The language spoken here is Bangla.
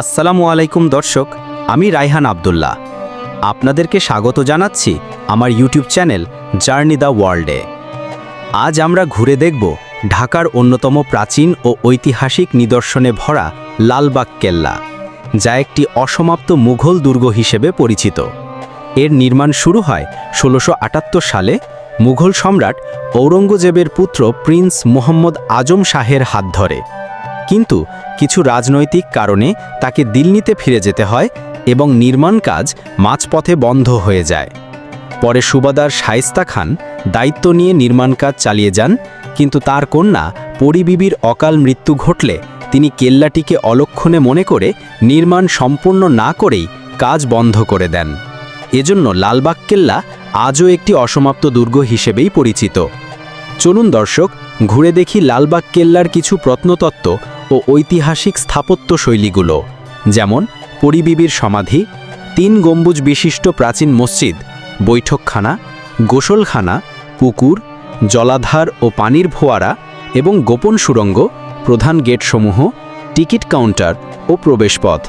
আসসালামু আলাইকুম দর্শক, আমি রাইহান আবদুল্লাহ। আপনাদেরকে স্বাগত জানাচ্ছি আমার ইউটিউব চ্যানেল জার্নি দ্য ওয়ার্ল্ডে। আজ আমরা ঘুরে দেখব ঢাকার অন্যতম প্রাচীন ও ঐতিহাসিক নিদর্শনে ভরা লালবাগ কেল্লা, যা একটি অসমাপ্ত মুঘল দুর্গ হিসেবে পরিচিত। এর নির্মাণ শুরু হয় ষোলোশো সালে মুঘল সম্রাট ঔরঙ্গজেবের পুত্র প্রিন্স মোহাম্মদ আজম শাহের হাত ধরে। কিন্তু কিছু রাজনৈতিক কারণে তাকে দিল্লিতে ফিরে যেতে হয় এবং নির্মাণ কাজ মাঝপথে বন্ধ হয়ে যায়। পরে সুবাদার শায়েস্তা খান দায়িত্ব নিয়ে নির্মাণ কাজ চালিয়ে যান, কিন্তু তার কন্যা পরিবিবির অকাল মৃত্যু ঘটলে তিনি কেল্লাটিকে অলক্ষণে মনে করে নির্মাণ সম্পূর্ণ না করেই কাজ বন্ধ করে দেন। এজন্য লালবাগ কেল্লা আজও একটি অসমাপ্ত দুর্গ হিসেবেই পরিচিত। চলুন দর্শক, ঘুরে দেখি লালবাগ কেল্লার কিছু প্রত্নতত্ত্ব ও ঐতিহাসিক স্থাপত্য শৈলীগুলো যেমন পরিবিবির সমাধি, তিন গম্বুজ বিশিষ্ট প্রাচীন মসজিদ, বৈঠকখানা, গোসলখানা, পুকুর, জলাধার ও পানির ফোয়ারা এবং গোপন সুরঙ্গ, প্রধান গেটসমূহ, টিকিট কাউন্টার ও প্রবেশপথ।